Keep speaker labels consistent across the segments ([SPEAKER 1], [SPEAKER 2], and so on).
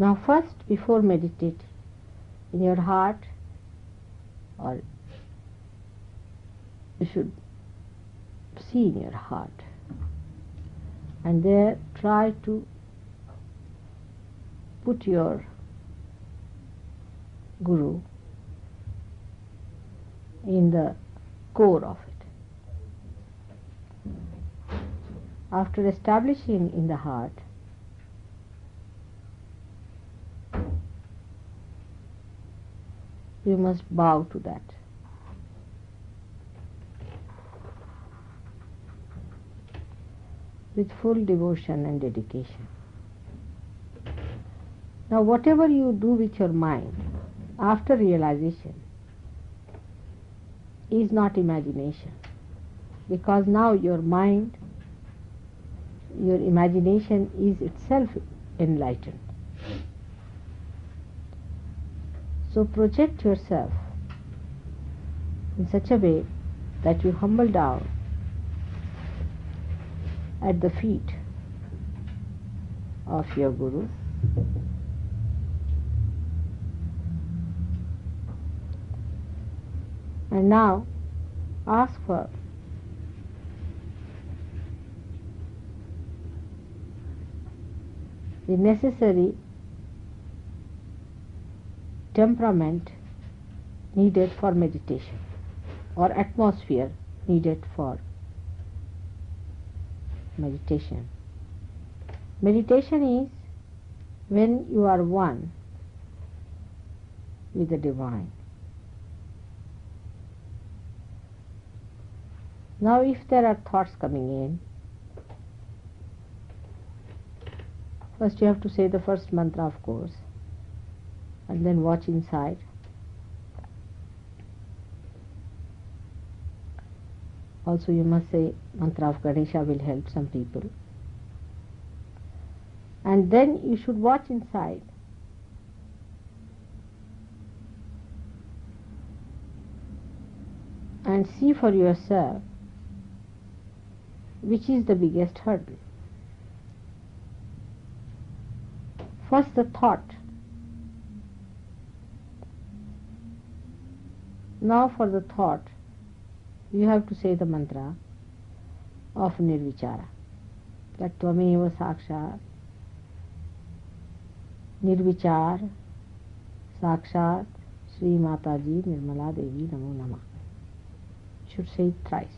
[SPEAKER 1] Now first, before meditating, in your heart, or you should see in your heart, and there try to put your Guru in the core of it. After establishing in the heart, you must bow to that. With full devotion and dedication. Now, whatever you do with your mind after realization is not imagination because now your mind, your imagination is itself enlightened. So project yourself in such a way that you humble down at the feet of your Guru. And now ask for the necessary temperament needed for meditation or atmosphere needed for meditation. Meditation is when you are one with the divine. Now, if there are thoughts coming in, first you have to say the first mantra, of course, and then watch inside. Also, you must say mantra of Ganesha will help some people. And then you should watch inside. And see for yourself which is the biggest hurdle. First, the thought. Now, for the thought, you have to say the mantra of Nirvichara. That Tvameva Sakshat, Nirvichar, Sakshat, Sri Mataji Nirmala Devi Namo Nama. Should say it thrice.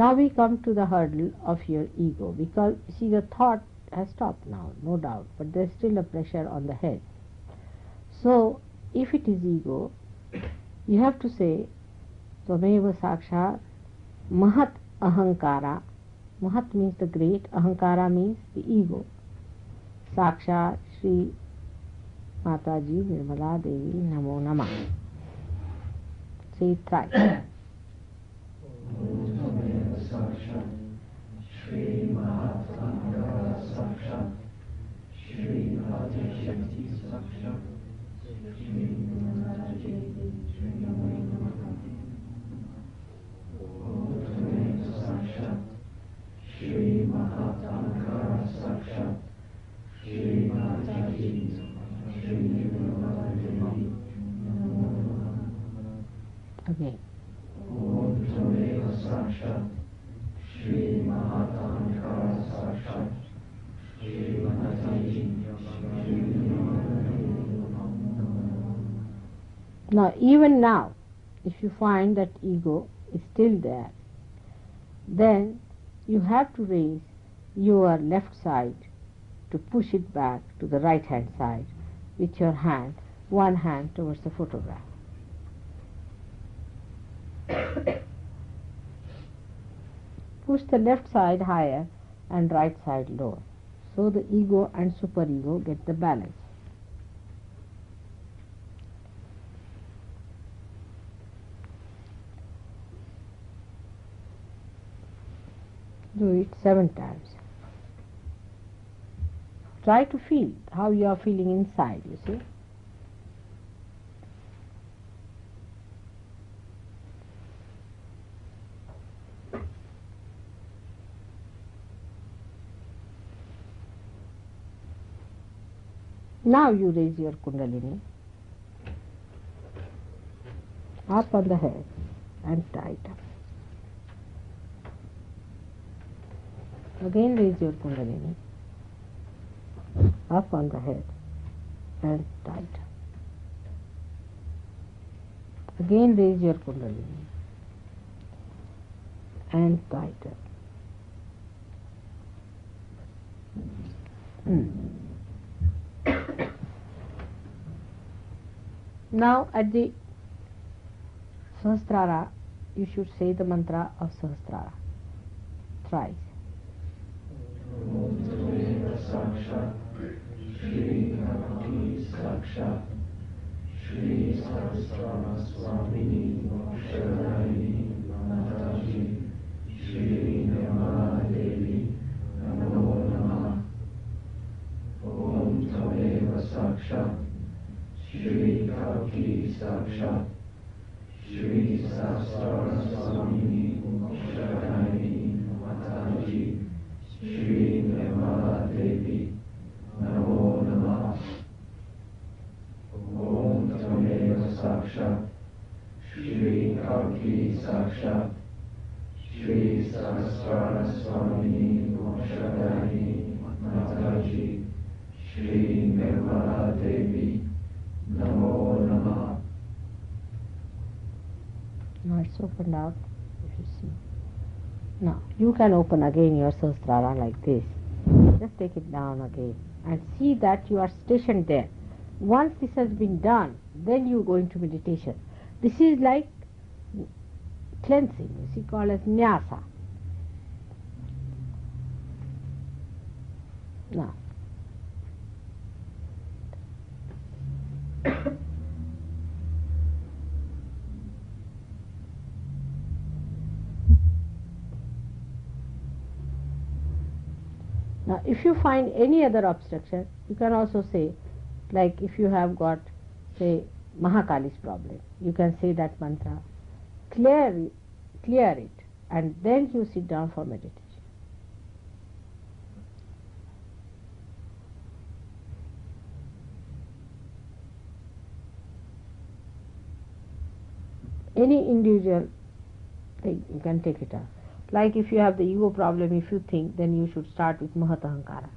[SPEAKER 1] Now we come to the hurdle of your ego because see the thought has stopped now, no doubt, but there's still a pressure on the head. So if it is ego, you have to say Tvameva Sakshat Mahat Ahankara. Mahat means the great, Ahankara means the ego. Sakshat Sri Mataji Nirmala Devi Namo Namah. Say it thrice. Now, even now, if you find that ego is still there, then you have to raise your left side to push it back to the right hand side with your hand, one hand towards the photograph. Push the left side higher and right side lower. So the ego and superego get the balance. Do it seven times. Try to feel how you are feeling inside, you see. Now you raise your Kundalini up on the head and tight up. Again raise your Kundalini up on the head and tight up. Again raise your Kundalini and tight up. Mm. Now at the Sahasrara, you should say the mantra of Sahasrara thrice.
[SPEAKER 2] Shri Bhakti Sakshat Shri Sahasrara Swamini Sharanayani Mataji Shri Nirmala Devi Namo Namah Om Tameva Sakshat Shri Kalki Sakshat Shri Sahasrara Swamini Moshadani Mataji Shri Nirmala Devi Namo Namah
[SPEAKER 1] Now it's opened you see. Now you can open again your Sahasrara like this. Just take it down again and see that you are stationed there. Once this has been done, then you go into meditation. This is like cleansing, you see, called as nyasa. Now, Now, if you find any other obstruction, you can also say, like if you have got, say, Mahakali's problem, you can say that mantra, clear clear it, and then you sit down for meditation. Any individual thing, you can take it out. Like if you have the ego problem, if you think, then you should start with Mahatahankara.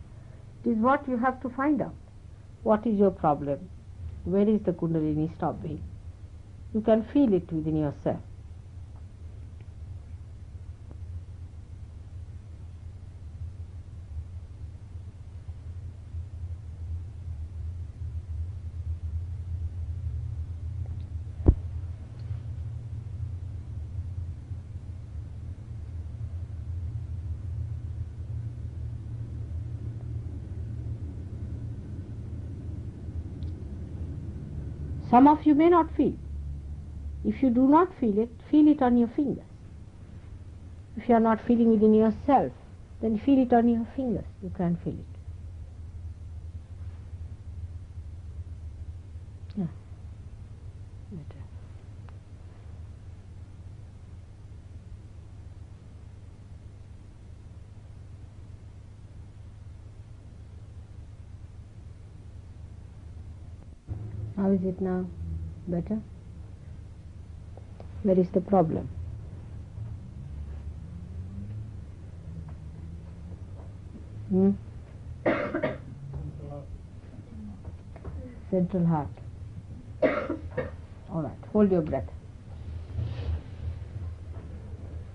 [SPEAKER 1] It is what you have to find out. What is your problem? Where is the Kundalini stopping? You can feel it within yourself. Some of you may not feel. If you do not feel it, feel it on your fingers. If you are not feeling within yourself, then feel it on your fingers. You can feel it. Yeah. Better. How is it now? Better? Where is the problem? Hmm? Central heart. All right, hold your breath.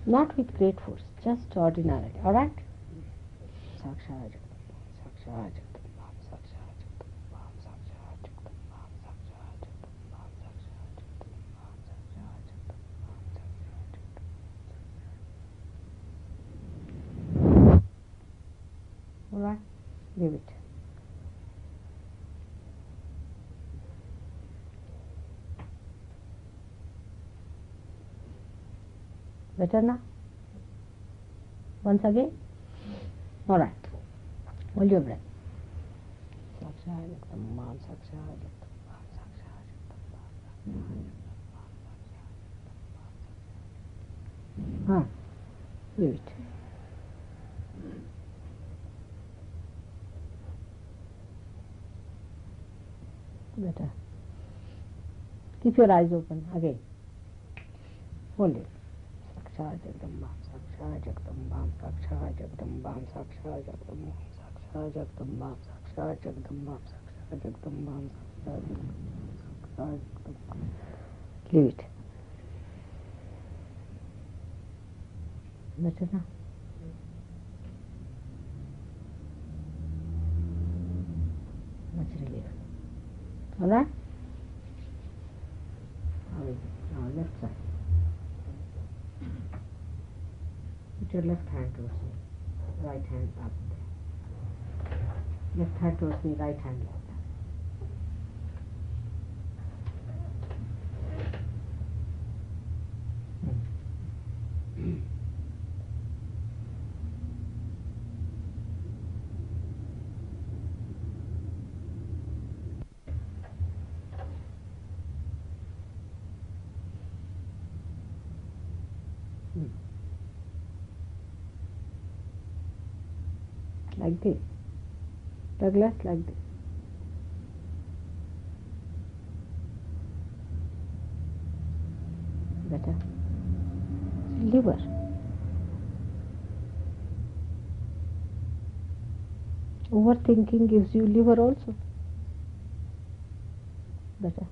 [SPEAKER 1] Not with great force, just ordinarily. All right? Leave it. Better now? Once again? All right. Hold your breath. Ah, leave it. Better. Keep your eyes open again. Hold it. Saksha Jagdamba, Saksha Jagdamba, Saksha Jagdamba, Saksha Jagdamba, Saksha Jagdamba, Saksha Jagdamba, Saksha Jagdamba, Saksha Jagdamba. Leave it. Better now? Much relief. Alright? Now, now left side. Put your left hand towards me. Right hand up. Left hand towards me, right hand like that. Like this. Douglas, like this. Better. Liver. Overthinking gives you liver also. Better.